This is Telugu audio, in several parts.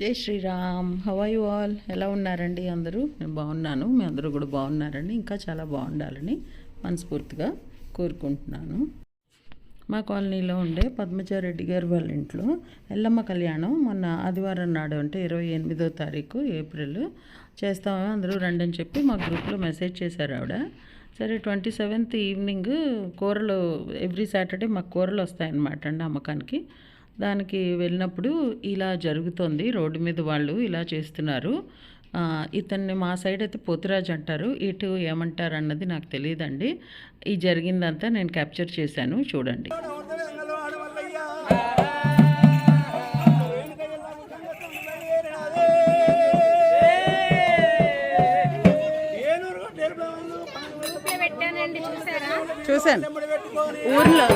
జై శ్రీరామ్. హవాయి వాల్ ఆల్ ఎలా ఉన్నారండి అందరూ? నేను బాగున్నాను. మీ అందరూ కూడా బాగున్నారండి ఇంకా చాలా బాగుండాలని మనస్ఫూర్తిగా కోరుకుంటున్నాను. మా కాలనీలో ఉండే పద్మజారెడ్డి గారు వాళ్ళ ఇంట్లో ఎల్లమ్మ కళ్యాణం మొన్న ఆదివారం నాడు అంటే ఇరవై ఎనిమిదో తారీఖు ఏప్రిల్ చేస్తాము అందరూ రండి అని చెప్పి మా గ్రూప్లో మెసేజ్ చేశారు ఆవిడ. సరే ట్వంటీ సెవెంత్ ఈవినింగ్ కూరలు ఎవ్రీ సాటర్డే మాకు కూరలు వస్తాయన్నమాట అండి అమ్మకానికి. దానికి వెళ్ళినప్పుడు ఇలా జరుగుతోంది. రోడ్డు మీద వాళ్ళు ఇలా చేస్తున్నారు. ఇతన్ని మా సైడ్ అయితే పోతురాజు అంటారు. ఇటు ఏమంటారు అన్నది నాకు తెలియదండి. ఈ జరిగిందంతా నేను క్యాప్చర్ చేశాను. చూడండి. చూశాను ఊర్లో.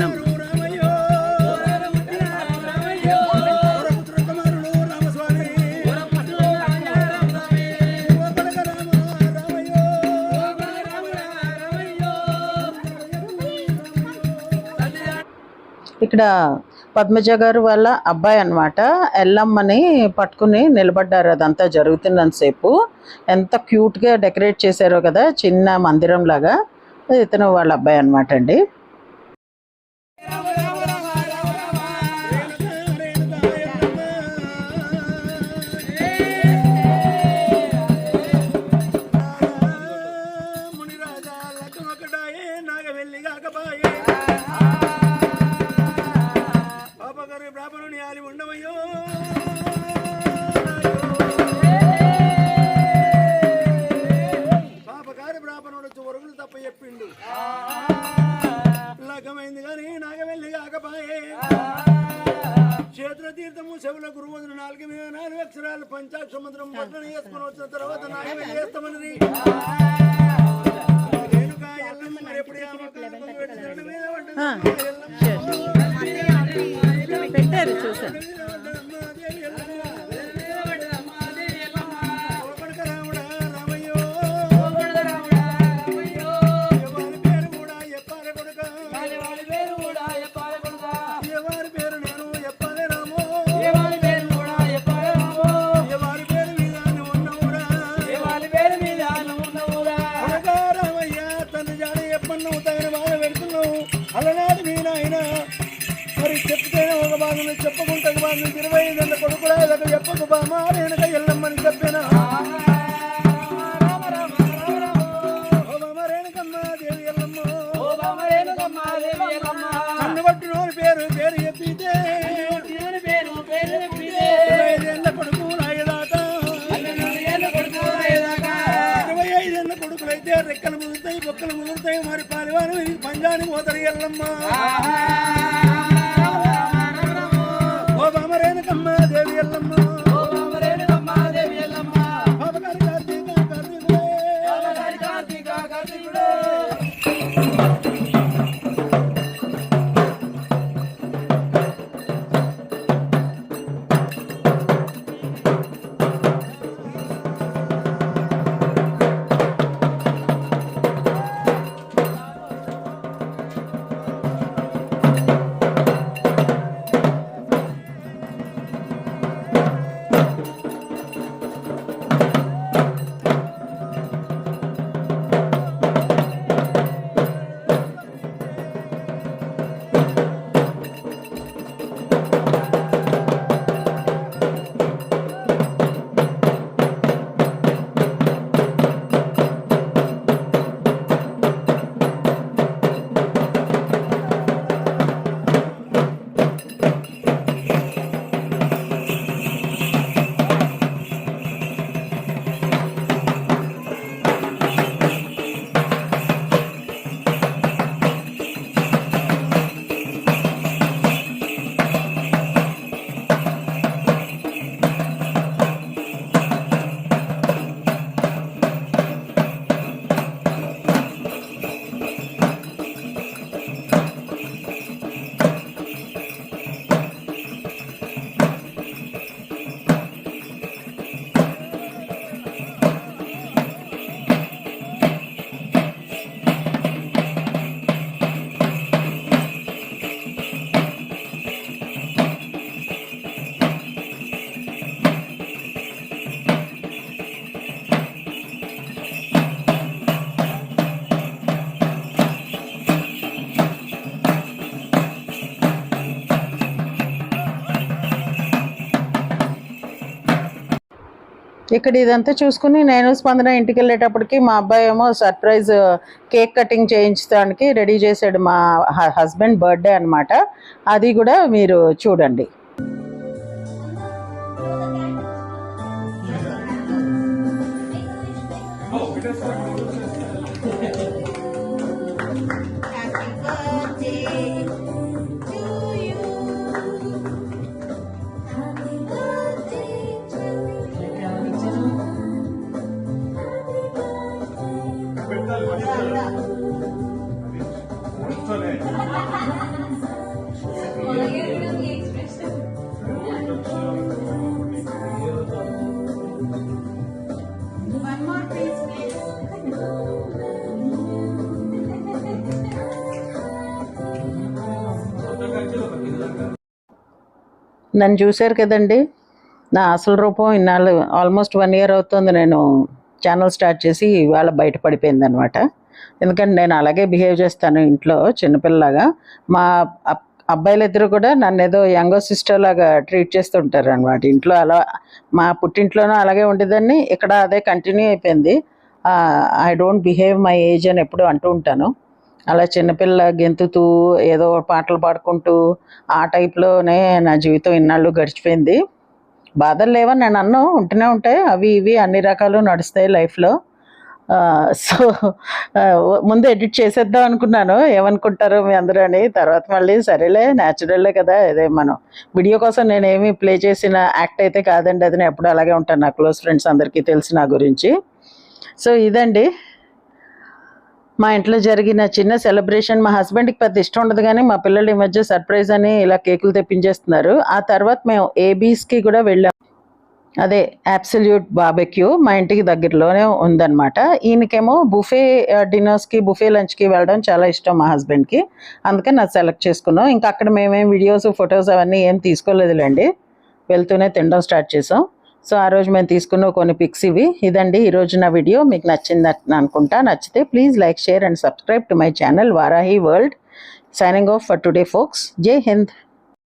రామయ్యో ఇక్కడ పద్మజ గారు వాళ్ళ అబ్బాయి అన్నమాట. ఎల్లమ్మని పట్టుకుని నిలబడ్డారు. అదంతా జరుగుతున్నంతసేపు ఎంత క్యూట్గా డెకరేట్ చేశారో కదా చిన్న మందిరం లాగా ఇతను వాళ్ళ అబ్బాయి అనమాట అండి. తీర్థము గురువులు నాలుగు మీద నాలుగు అక్షరాలు పంచాక్ష మంత్రం పట్టణ వేసుకుని వచ్చిన తర్వాత నాగవెల్లి చేస్తామని పెట్టారు చూసాను ఇదొక చెప్పకు బామా వెనక ఎల్లమ్మని చెప్పిన. పేరు పేరు చెప్పితే కొడుకులైతే రెక్కలు ముదురుతాయి బొక్కలు ముదురుతాయి మరి పాలివాను పంజాని పోతారు ఎల్లమ్మ. ఓ బామరేణకమ్మ దేవి ఎల్లమ్మ? ఇక్కడ ఇదంతా చూసుకుని నేను స్పందన ఇంటికి వెళ్ళేటప్పటికి మా అబ్బాయి ఏమో సర్ప్రైజ్ కేక్ కటింగ్ చేయించడానికి రెడీ చేశాడు మా హస్బెండ్ బర్త్డే అన్నమాట. అది కూడా మీరు చూడండి. నన్ను చూశారు కదండి. నా అసలు రూపం ఇన్నాళ్ళు ఆల్మోస్ట్ వన్ ఇయర్ అవుతుంది నేను ఛానల్ స్టార్ట్ చేసి ఇవాళ బయటపడిపోయింది అనమాట ఎందుకంటే నేను అలాగే బిహేవ్ చేస్తాను ఇంట్లో చిన్నపిల్లలాగా. మా అబ్- అబ్బాయిలు ఇద్దరు కూడా నన్ను ఏదో యంగో సిస్టర్ లాగా ట్రీట్ చేస్తుంటారు అనమాట ఇంట్లో అలా మా పుట్టింట్లోనూ అలాగే ఉండేదాన్ని. ఇక్కడ అదే కంటిన్యూ అయిపోయింది. I don't behave my age అని ఎప్పుడు అంటూ ఉంటాను. అలా చిన్నపిల్ల గెంతుతూ ఏదో పాటలు పాడుకుంటూ ఆ టైప్లోనే నా జీవితం ఇన్నాళ్ళు గడిచిపోయింది. బాధలు లేవని నేను అన్ను ఉంటూనే ఉంటాయి. అవి ఇవి అన్ని రకాలు నడుస్తాయి లైఫ్లో సో ముందు ఎడిట్ చేసేద్దాం అనుకున్నాను. ఏమనుకుంటారు మీ అందరూ అని. తర్వాత మళ్ళీ సరేలే న్యాచురల్లే కదా. అదే మనం వీడియో కోసం నేను ప్లే చేసిన యాక్ట్ అయితే కాదండి. అది నేను ఎప్పుడు అలాగే ఉంటాను. నా క్లోజ్ ఫ్రెండ్స్ అందరికీ తెలిసి నా గురించి. సో ఇదండి. మా ఇంట్లో జరిగిన చిన్న సెలబ్రేషన్ మా హస్బెండ్కి పెద్ద ఇష్టం ఉండదు కానీ మా పిల్లలు ఈ మధ్య సర్ప్రైజ్ అని ఇలా కేకులు తెప్పించేస్తున్నారు. ఆ తర్వాత మేము ఏబీస్కి కూడా వెళ్ళాం. అదే అబ్సల్యూట్ బాబెక్యూ మా ఇంటికి దగ్గరలోనే ఉందన్నమాట. ఈయనకేమో బుఫే డిన్నర్స్కి బుఫే లంచ్కి వెళ్ళడం చాలా ఇష్టం మా హస్బెండ్కి అందుకని అది సెలెక్ట్ చేసుకున్నాం. ఇంకా అక్కడ మేమేం వీడియోస్ ఫొటోస్ అవన్నీ ఏం తీసుకోలేదులేండి. వెళ్తూనే తినడం స్టార్ట్ చేసాం. సో ఆ రోజు మేము తీసుకున్న కొన్ని పిక్స్ ఇవి. ఇదండి ఈరోజు నా వీడియో. మీకు నచ్చింది అనుకుంటా. నచ్చితే please like share and subscribe to my channel Varahi world. Signing off for today folks Jai Hind